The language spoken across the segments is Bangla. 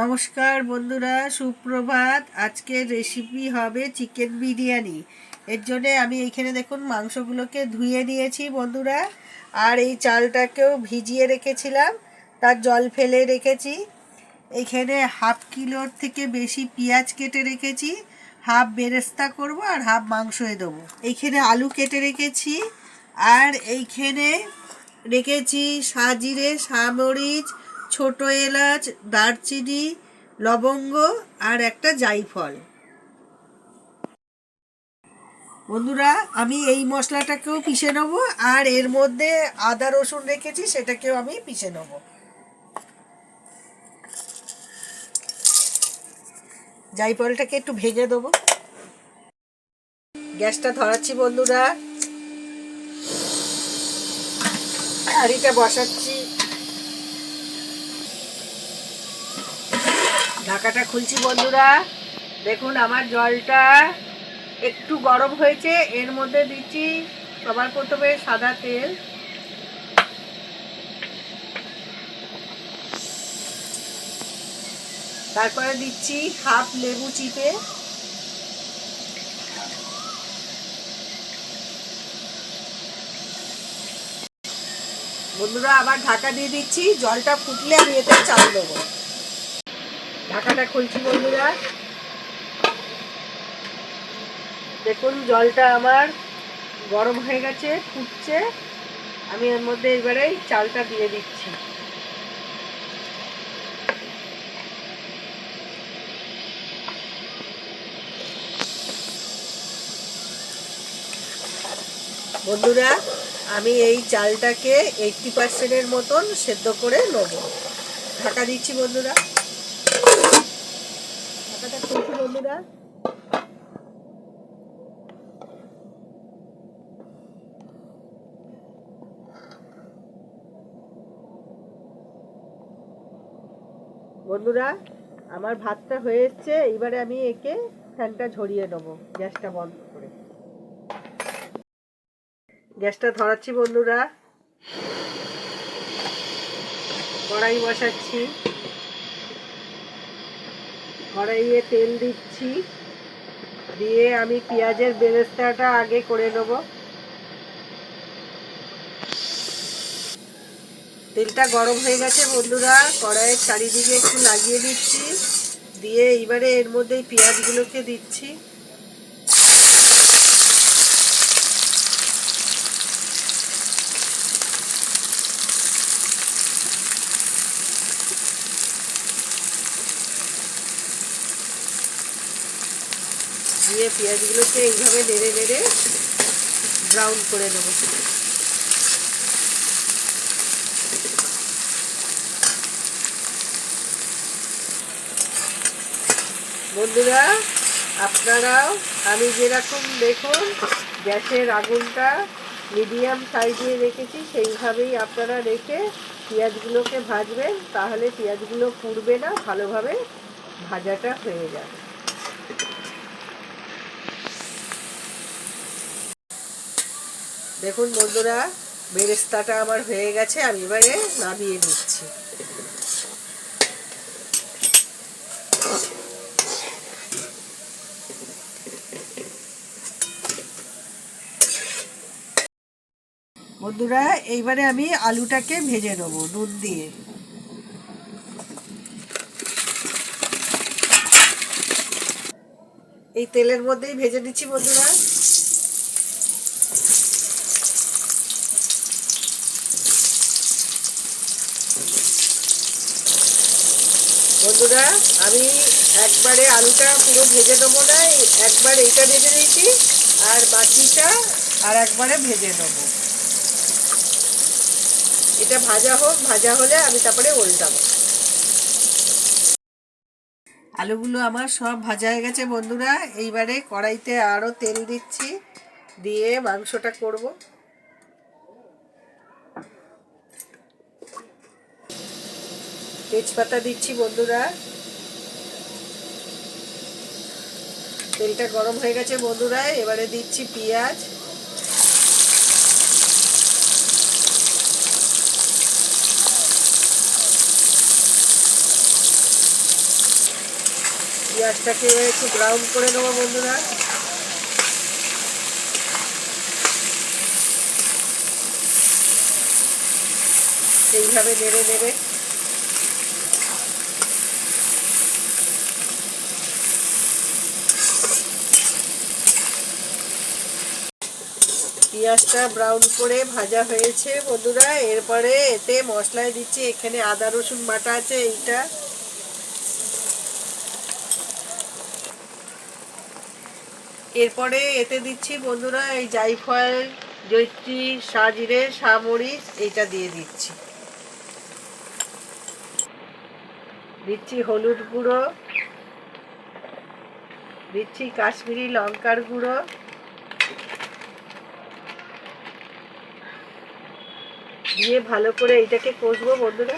নমস্কার বন্ধুরা, সুপ্রভাত। আজকের রেসিপি হবে চিকেন বিরিয়ানি। এর জন্য আমি এইখানে দেখুন মাংসগুলোকে ধুয়ে নিয়েছি বন্ধুরা। আর এই চালটাকেও ভিজিয়ে রেখেছিলাম, তার জল ফেলে রেখেছি। এইখানে হাফ কিলোর থেকে বেশি পেঁয়াজ কেটে রেখেছি, হাফ বেরেস্তা করব আর হাফ মাংসয়ে দেবো। এইখানে আলু কেটে রেখেছি, আর এইখানে রেখেছি সাজিরে সামরিচ ছোট এলাচ, দারচিনি, লবঙ্গ আর একটা জাইফল। বন্ধুরা, আমি এই মশলাটাকেও পিষে নেব আর এর মধ্যে আদা রসুন রেখেছি, সেটাকেও আমি পিষে নেব। জাইফলটাকে একটু ভেজে দেবো। গ্যাসটা ধরাচ্ছি বন্ধুরা। হাঁড়িটা বসাচ্ছি। ঢাকাটা খুলছি বন্ধুরা। দেখুন, আমার জলটা একটু গরম হয়েছে। এর মধ্যে দিচ্ছি সবার প্রথমে সাদা তেল। তারপরে দিচ্ছি হাফ লেবু চিপে। বন্ধুরা, আবার ঢাকা দিয়ে দিচ্ছি। জলটা ফুটলে আমি এতে চাল দেবো। ঢাকাটা খুলছি বন্ধুরা। দেখুন, জলটা আমার গরম হয়ে গেছে, ফুটছে। আমি এর মধ্যে এবারে চালটা দিয়ে দিচ্ছি। বন্ধুরা, আমি এই চালটাকে এইটটি পার্সেন্টের মতন সেদ্ধ করে নেব। ঢাকা দিচ্ছি বন্ধুরা। ঢাকাটা খুলছি বন্ধুরা। বন্ধুরা, আমার ভাতটা হয়ে এসছে, এইবারে আমি একে ফ্যানটা ঝরিয়ে নেব, গ্যাসটা বন্ধ করে। গ্যাসটা ধরাচ্ছি বন্ধুরা। কড়াই বসাচ্ছি। কড়াইয়ে তেল দিচ্ছি। দিয়ে আমি পেঁয়াজের বেরেস্তাটা আগে করে নেব। তেলটা গরম হয়ে গেছে বন্ধুরা, কড়াইয়ের চারিদিকে একটু লাগিয়ে দিচ্ছি। দিয়ে এইবারে এর মধ্যে পেঁয়াজগুলোকে দিচ্ছি। পেঁয়াজগুলোকে এইভাবে নেড়ে নেড়ে ব্রাউন করে নেব। বন্ধুরা, আপনারাও আমি যেরকম দেখুন, গ্যাসের আগুনটা মিডিয়াম সাইজে রেখেছি, সেইভাবেই আপনারা রেখে পেঁয়াজগুলোকে ভাজবেন, তাহলে পেঁয়াজগুলো পুড়বে না, ভালোভাবে ভাজাটা হয়ে যাবে। দেখুন বন্ধুরা, বেরেস্তাটা আমার হয়ে গেছে আমি এবারে নামিয়ে নিচ্ছি। বন্ধুরা, এইবারে আমি আলুটাকে ভেজে নেব, নুন দিয়ে। এই তেলের মধ্যেই ভেজে নিচ্ছি বন্ধুরা। বন্ধুরা, আমি একবারে আলুটা পুরো ভেজে নেব না একবার এইটা ভেজে নিয়েছি, আর বাকিটা আর একবারে ভেজে নেব। এটা ভাজা হোক, ভাজা হলে আমি তারপরে উল্টাবো আলুগুলো আমার সব ভাজা হয়ে গেছে বন্ধুরা, এইবারে কড়াইতে আরও তেল দিচ্ছি, দিয়ে মাংসটা করব। তেজপাতা দিচ্ছি বন্ধুরা। তেলটা গরম হয়ে গেছে বন্ধুরা, এবারে দিচ্ছি পেঁয়াজ। পেঁয়াজটাকে এবার একটু ব্রাউন করে নেব বন্ধুরা। এইভাবে নেড়ে নেড়ে। পেঁয়াজটা ব্রাউন করে ভাজা হয়েছে বন্ধুরা। এরপরে এতে মশলায় দিচ্ছি এখানে আদা, রসুন বাটা আছে এইটা। এরপরে এতে দিচ্ছি বন্ধুরা এই জাইফল জৈত্রী সাজিরে সামরিচ এইটা দিয়ে দিচ্ছি। দিচ্ছি হলুদ গুঁড়ো। দিচ্ছি কাশ্মীরি লঙ্কার গুঁড়ো। দিয়ে ভালো করে এইটাকে কষবো বন্ধুরা।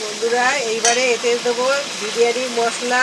বন্ধুরা এইবারে এতে দেবো বিরিয়ানি মশলা।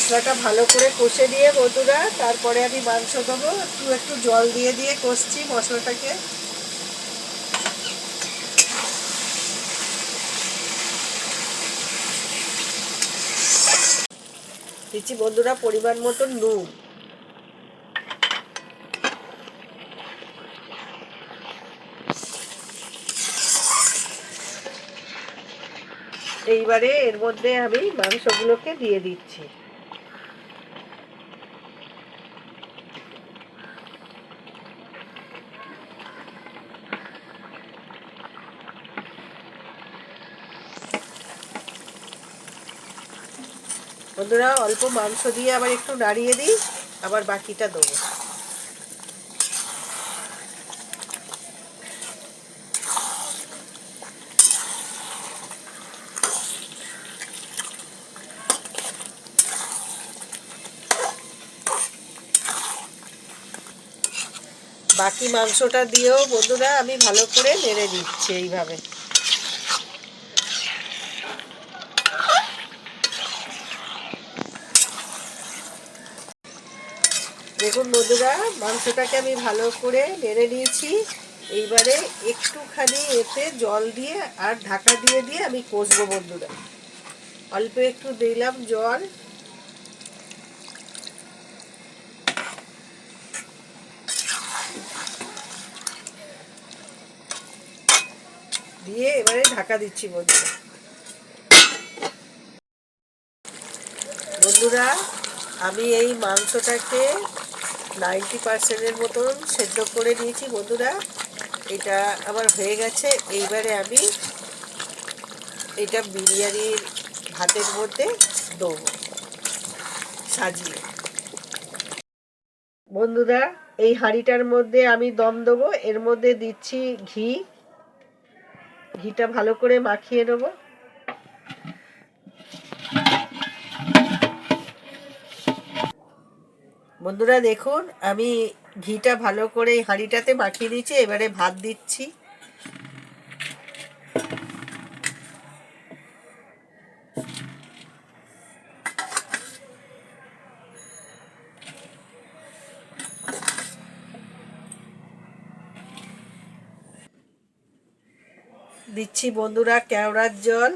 মশলাটা ভালো করে কষে দিয়ে বন্ধুরা, তারপরে আমি মাংস দেবো। একটু একটু জল দিয়ে দিয়ে কষছি মশলাটাকে। দিচ্ছি বন্ধুরা পরিমাণ মতো নুন। এইবারে এর মধ্যে আমি মাংসগুলোকে দিয়ে দিচ্ছি। বন্ধুরা, অল্প মাংস দিয়ে আবার একটু নাড়িয়ে দিই, আবার বাকিটা দেবো। বাকি মাংসটা দিয়েও বন্ধুরা, আমি ভালো করে নেড়ে দিচ্ছি এইভাবে। দেখুন বন্ধুরা, মাংসটাকে আমি ভালো করে নেড়ে নিয়েছি। এইবারে একটুখানি এতে জল দিয়ে আর ঢাকা দিয়ে দিয়ে আমি কষবো বন্ধুরা। অল্প একটু দিলাম জল। দিয়ে এবারে ঢাকা দিচ্ছি বন্ধুরা। বন্ধুরা, আমি এই মাংসটাকে নাইনটি পার্সেন্টের মতন সেদ্ধ করে নিয়েছি, বন্ধুরা। এটা আমার হয়ে গেছে। এইবারে আমি এটা বিরিয়ানির ভাতের মধ্যে দেবো, সাজিয়ে। বন্ধুরা, এই হাঁড়িটার মধ্যে আমি দম দেবো। এর মধ্যে দিচ্ছি ঘি। ঘিটা ভালো করে মাখিয়ে নেব। বন্ধুরা দেখুন, আমি ঘিটা ভালো করে হাঁড়িটাতে মাখিয়ে দিয়েছি, এবারে ভাত দিচ্ছি। দিচ্ছি বন্ধুরা কেওড়ার জল।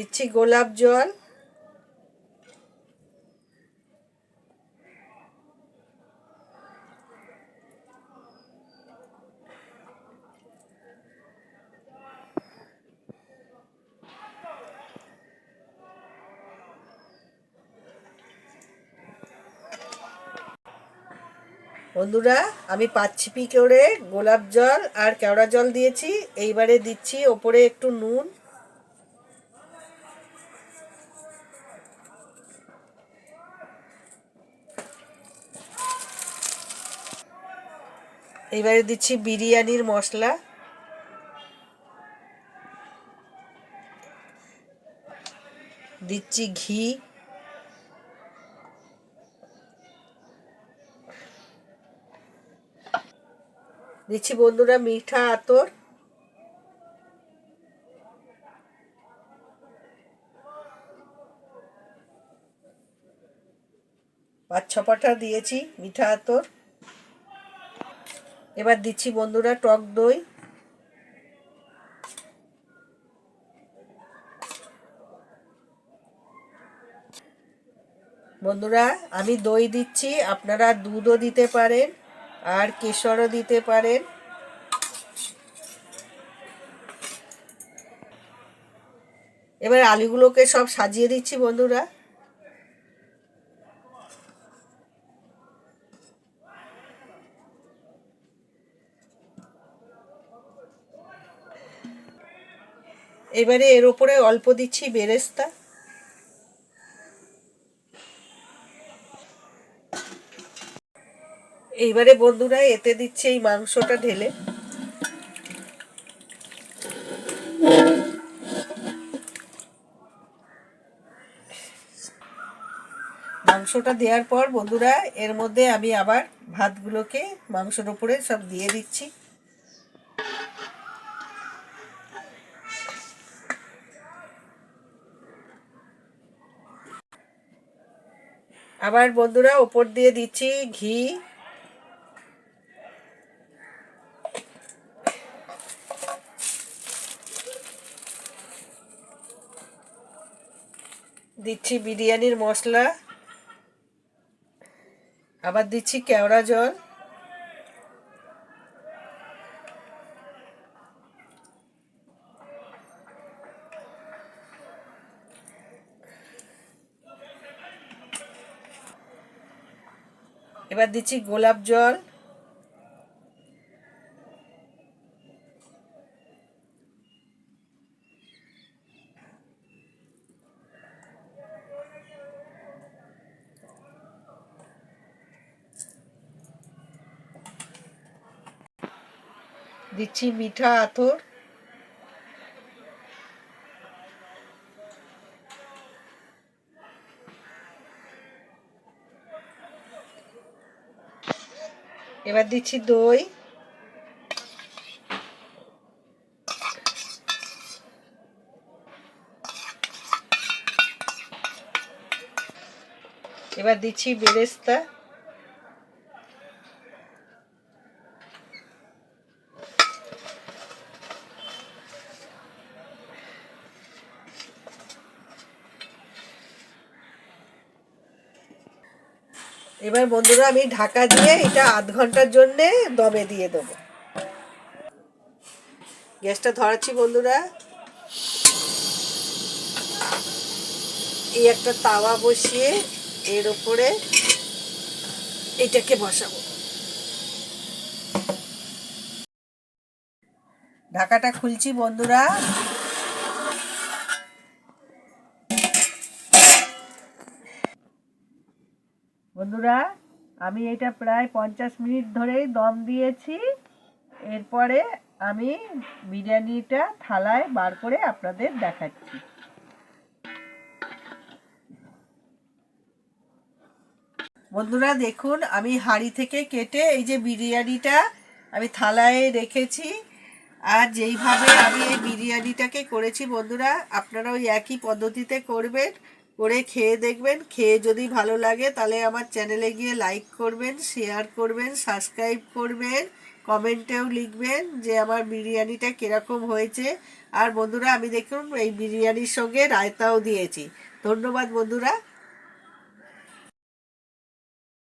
দিচ্ছি গোলাপ জল। বন্ধুরা, আমি পাঁচ ছিপি করে গোলাপ জল আর কেওড়া জল দিয়েছি। এইবারে দিচ্ছি ওপরে একটু নুন। এইবারে দিচ্ছি বিরিয়ানির মশলা। দিচ্ছি ঘি। দিচ্ছি বন্ধুরা মিঠা আতর। পাঁচ ছ পাটা দিয়েছি মিঠা আতর। এবার দিচ্ছি বন্ধুরা টক দই। বন্ধুরা, আমি দই দিচ্ছি, আপনারা দুধও দিতে পারেন, আর কেশরও দিতে পারেন। এবার আলুগুলোকে সব সাজিয়ে দিচ্ছি বন্ধুরা। এবারে এর ওপরে অল্প দিচ্ছি বেরেস্তা। এইবারে বন্ধুরা এতে দিচ্ছে এই মাংসটা ঢেলে। মাংসটা দেওয়ার পর বন্ধুরা এর মধ্যে আমি আবার ভাতগুলোকে মাংসের উপরে সব দিয়ে দিচ্ছি। আবার বন্ধুরা ওপর দিয়ে দিচ্ছি ঘি। দিচ্ছি বিরিয়ানির মশলা। আবার দিচ্ছি কেওড়া জল। এবার দিচ্ছি গোলাপ জল। দিচ্ছি মিঠা আতর। এবার দিচ্ছি দই। এবার দিচ্ছি বেরেস্তা। এবার বন্ধুরা আমি ঢাকা দিয়ে এটা আধ ঘণ্টার জন্যে দমে দিয়ে দেবো। গ্যাসটা ধরাচ্ছি বন্ধুরা। এই একটা তাওয়া বসিয়ে এর ওপরে এটাকে বসাবো। ঢাকাটা খুলছি বন্ধুরা। বন্ধুরা, আমি এটা প্রায় পঞ্চাশ মিনিট ধরেই দম দিয়েছি। এরপরে আমি বিরিয়ানিটা থালায় বার করে আপনাদের দেখাচ্ছি। বন্ধুরা, দেখুন, আমি হাঁড়ি থেকে কেটে এই যে বিরিয়ানিটা আমি থালায় রেখেছি। আর যেইভাবে আমি এই বিরিয়ানিটাকে করেছি বন্ধুরা আপনারা ওই একই পদ্ধতিতে করবেন। করে খেয়ে দেখবেন। খেয়ে যদি ভালো লাগে তাহলে আমার চ্যানেলে গিয়ে লাইক করবেন শেয়ার করবেন সাবস্ক্রাইব করবেন কমেন্টেও লিখবেন যে আমার বিরিয়ানিটা কীরকম হয়েছে। আর বন্ধুরা, আমি দেখুন এই বিরিয়ানির সঙ্গে রায়তাও দিয়েছি। ধন্যবাদ বন্ধুরা।